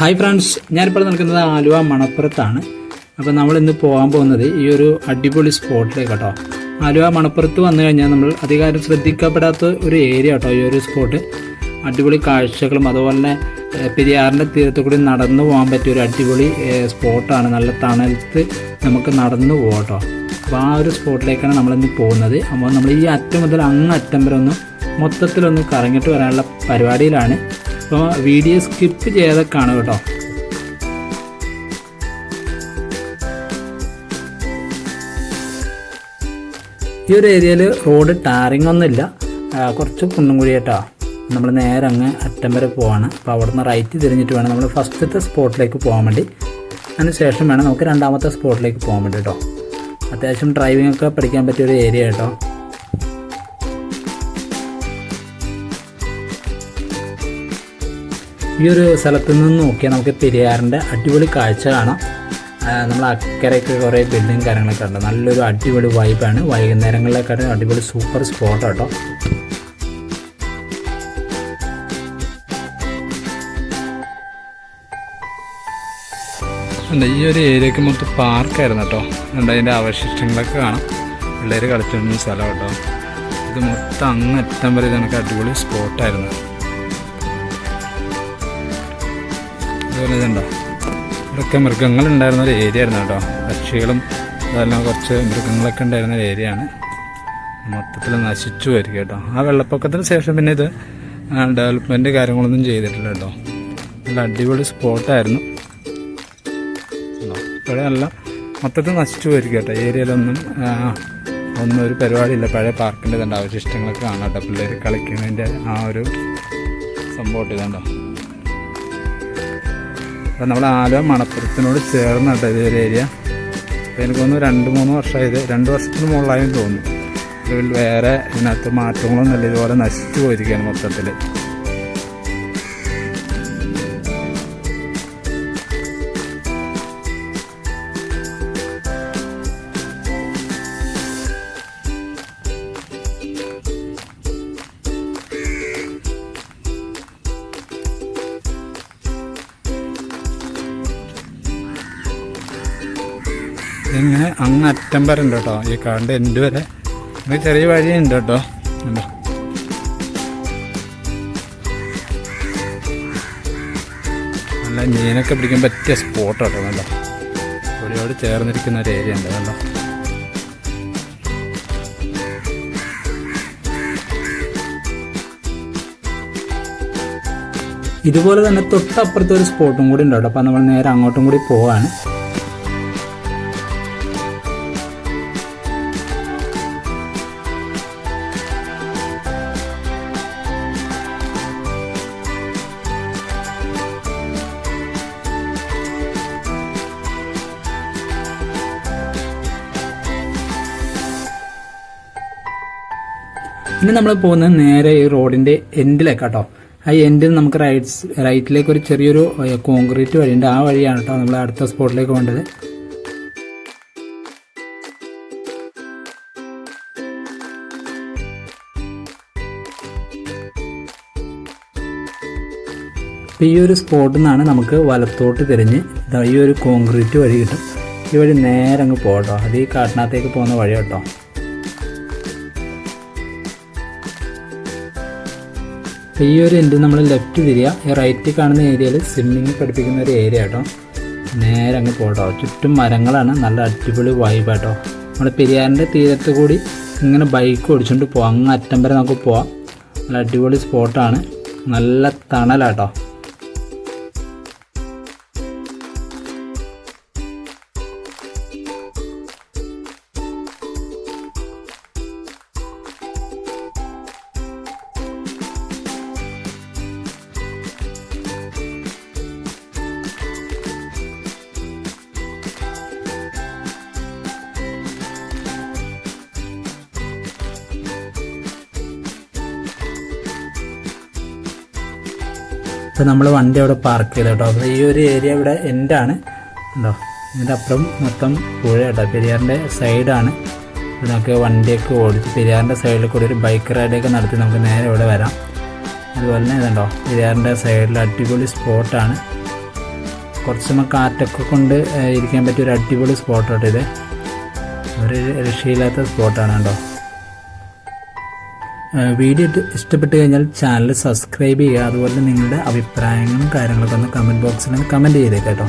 Hi friends ഞാനിപ്പോൾ നിൽക്കുന്നത് ആലുവ മണപ്പുറത്താണ്. അപ്പോൾ നമ്മൾ ഇന്ന് പോകാൻ പോകുന്നത് ഈ ഒരു അടിപൊളി സ്പോട്ടിലേക്ക് കേട്ടോ. ആലുവ മണപ്പുറത്ത് വന്നു കഴിഞ്ഞാൽ നമ്മൾ അധികാരം ശ്രദ്ധിക്കപ്പെടാത്ത ഒരു ഏരിയ കേട്ടോ ഈ ഒരു സ്പോട്ട് അടിപൊളി കാഴ്ചകളും അതുപോലെ തന്നെ പെരിയാറിന്റെ തീരത്തു കൂടി നടന്നു പോകാൻ പറ്റിയ ഒരു അടിപൊളി സ്പോട്ടാണ് നല്ല തണലത്ത് നമുക്ക് നടന്നു പോകാം കേട്ടോ. അപ്പോൾ ആ ഒരു സ്പോട്ടിലേക്കാണ് നമ്മളിന്ന് പോകുന്നത്. അപ്പോൾ നമ്മൾ ഈ അറ്റം മുതൽ അങ്ങ് അറ്റം വരെ ഒന്ന് മൊത്തത്തിലൊന്ന് കറങ്ങിയിട്ട് വരാനുള്ള പരിപാടിയിലാണ്. അപ്പോൾ വീഡിയോ സ്കിപ്പ് ചെയ്യാതെ കാണുക കേട്ടോ. ഈ ഒരു ഏരിയയിൽ റോഡ് ടാറിങ് ഒന്നുമില്ല. കുറച്ച് കുണ്ടും കൂടി കേട്ടോ. നമ്മൾ നേരെ അങ്ങ് അറ്റം വരെ പോവാണ്. അപ്പോൾ അവിടെ നിന്ന് റൈറ്റ് തിരിഞ്ഞിട്ട് വേണം നമ്മൾ ഫസ്റ്റത്തെ സ്പോട്ടിലേക്ക് പോകാൻ വേണ്ടി. അതിനുശേഷം വേണം നമുക്ക് രണ്ടാമത്തെ സ്പോട്ടിലേക്ക് പോകാൻ വേണ്ടി കേട്ടോ. അത്യാവശ്യം ഡ്രൈവിംഗ് ഒക്കെ പഠിക്കാൻ പറ്റിയ ഒരു ഏരിയ കേട്ടോ. ഈ ഒരു സ്ഥലത്ത് നിന്ന് നോക്കിയാൽ നമുക്ക് പെരിയാറിന്റെ അടിപൊളി കാഴ്ച കാണാം. നമ്മൾ അക്കരയ്ക്ക് കുറേ ബിൽഡിങ് കാര്യങ്ങളൊക്കെ ഉണ്ട്. നല്ലൊരു അടിപൊളി വൈബാണ് വൈകുന്നേരങ്ങളിലേക്കാട്ടും അടിപൊളി സൂപ്പർ സ്പോട്ട് കേട്ടോ ഈ ഒരു ഏരിയക്ക് മൊത്തം പാർക്കായിരുന്നു കേട്ടോ. ഉണ്ട് അതിന്റെ അവശിഷ്ടങ്ങളൊക്കെ കാണാം. പിള്ളേർ കളിച്ചിരുന്ന സ്ഥലം കേട്ടോ. ഇത് മൊത്തം അങ്ങ് എത്താൻ വരെ ഇതൊക്കെ അടിപൊളി സ്പോട്ടായിരുന്നു അതുപോലെ ഇതുണ്ടോ? ഇവിടെയൊക്കെ മൃഗങ്ങളുണ്ടായിരുന്ന ഒരു ഏരിയ ആയിരുന്നു കേട്ടോ. പക്ഷികളും അതെല്ലാം കുറച്ച് മൃഗങ്ങളൊക്കെ ഉണ്ടായിരുന്ന ഒരു ഏരിയ ആണ്. മൊത്തത്തിൽ നശിച്ചു വരിക കേട്ടോ. ആ വെള്ളപ്പൊക്കത്തിന് ശേഷം പിന്നെ ഇത് ഡെവലപ്മെന്റ് കാര്യങ്ങളൊന്നും ചെയ്തിട്ടില്ല കേട്ടോ. നല്ല അടിപൊളി സ്പോട്ടായിരുന്നു ഇവിടെ നല്ല മൊത്തത്തിൽ നശിച്ചു വരിക കേട്ടോ. ഏരിയയിലൊന്നും ഒന്നും ഒരു പരിപാടിയില്ല പഴയ പാർക്കിന്റെ ഇതുണ്ട്. അവശിഷ്ടങ്ങളൊക്കെ കാണാം കേട്ടോ. പിള്ളേർ കളിക്കുന്നതിന്റെ ആ ഒരു സംഭവം ഇതുണ്ടോ അപ്പം നമ്മൾ ആലുവ മണപ്പുറത്തിനോട് ചേർന്ന് കേട്ടോ ഇതൊരു ഏരിയ അപ്പോൾ എനിക്ക് തോന്നുന്നു രണ്ട് മൂന്ന് വർഷമായത്. രണ്ട് വർഷത്തിന് മുകളിലായും തോന്നുന്നു. വേറെ ഇതിനകത്ത് മാറ്റങ്ങളൊന്നും ഇല്ല ഇതുപോലെ നശിച്ചു പോയിരിക്കുകയാണ് മൊത്തത്തിൽ ഇങ്ങനെ അങ്ങ് അറ്റം വരെ ഉണ്ട് കേട്ടോ. ഈ കാണ്ട് എൻഡ് വരെ. ഇത് ചെറിയ വഴിയുണ്ട് കേട്ടോ. കണ്ടോ? നല്ല മീനൊക്കെ പിടിക്കാൻ പറ്റിയ സ്പോട്ട് കേട്ടോ പുഴയോട് ചേർന്നിരിക്കുന്ന ഒരു ഏരിയ ഉണ്ട് കണ്ടോ? ഇതുപോലെ തന്നെ തൊട്ടപ്പുറത്ത് ഒരു സ്പോട്ടും കൂടി ഉണ്ട് കേട്ടോ. അപ്പം നമ്മൾ നേരെ അങ്ങോട്ടും കൂടി പോവാണ്. ഇനി നമ്മൾ പോകുന്നത് നേരെ ഈ റോഡിന്റെ എൻഡിലേക്ക് കേട്ടോ ആ എൻഡിൽ നമുക്ക് റൈറ്റ്സ് റൈറ്റിലേക്ക് ഒരു ചെറിയൊരു കോൺക്രീറ്റ് വഴിയുണ്ട്. ആ വഴിയാണ് കേട്ടോ നമ്മൾ അടുത്ത സ്പോട്ടിലേക്ക് പോകേണ്ടത്. അപ്പോൾ ഈ ഒരു സ്പോട്ടിൽ നിന്നാണ് നമുക്ക് വലത്തോട്ട് തിരിഞ്ഞ് ഈ ഒരു കോൺക്രീറ്റ് വഴി കിട്ടും. ഈ വഴി നേരെ അങ്ങ് പോകട്ടോ അത് ഈ കാട്ടിനകത്തേക്ക് പോകുന്ന വഴി കേട്ടോ അപ്പോൾ ഈ ഒരു എൻഡ് നമ്മൾ ലെഫ്റ്റ് തിരിയുക ഈ റൈറ്റ് കാണുന്ന ഏരിയയിൽ സ്വിമ്മിങ് പഠിപ്പിക്കുന്ന ഒരു ഏരിയ കേട്ടോ നേരെ അങ്ങ് പോട്ടോ. ചുറ്റും മരങ്ങളാണ്. നല്ല അടിപൊളി വൈബ് കേട്ടോ നമ്മുടെ പെരിയാറിന്റെ തീരത്ത് കൂടി ഇങ്ങനെ ബൈക്ക് ഓടിച്ചുകൊണ്ട് പോവാം. അങ്ങ് അറ്റം വരെ നമുക്ക് പോവാം. നല്ല അടിപൊളി സ്പോട്ടാണ് നല്ല തണലാട്ടോ. ഇപ്പോൾ നമ്മൾ വണ്ടി അവിടെ പാർക്ക് ചെയ്ത് കേട്ടോ. അപ്പോൾ ഈ ഒരു ഏരിയ ഇവിടെ എൻഡാണ് ഉണ്ടോ ഇതിന്റെ അപ്പുറം മൊത്തം പുഴ കേട്ടോ. പെരിയാറിന്റെ സൈഡാണ് നമുക്ക് വണ്ടിയൊക്കെ ഓടിച്ച് പെരിയാറിന്റെ സൈഡിൽ കൂടി ഒരു ബൈക്ക് റൈഡൊക്കെ നടത്തി നമുക്ക് നേരെ ഇവിടെ വരാം. അതുപോലെ തന്നെ ഇതുണ്ടോ പെരിയാറിന്റെ സൈഡിൽ അടിപൊളി സ്പോട്ടാണ് കുറച്ച് കാറ്റൊക്കെ കൊണ്ട് ഇരിക്കാൻ പറ്റിയ ഒരു അടിപൊളി സ്പോട്ട് കേട്ടോ ഇത്. ഒരു രക്ഷയില്ലാത്ത സ്പോട്ടാണ് കേട്ടോ. വീഡിയോ ഇഷ്ടപ്പെട്ട് കഴിഞ്ഞാൽ ചാനൽ സബ്സ്ക്രൈബ് ചെയ്യുക. അതുപോലെ നിങ്ങളുടെ അഭിപ്രായങ്ങളും കാര്യങ്ങളൊക്കെ ഒന്ന് കമന്റ് ബോക്സിൽ കമന്റ് ചെയ്തേക്കാം കേട്ടോ.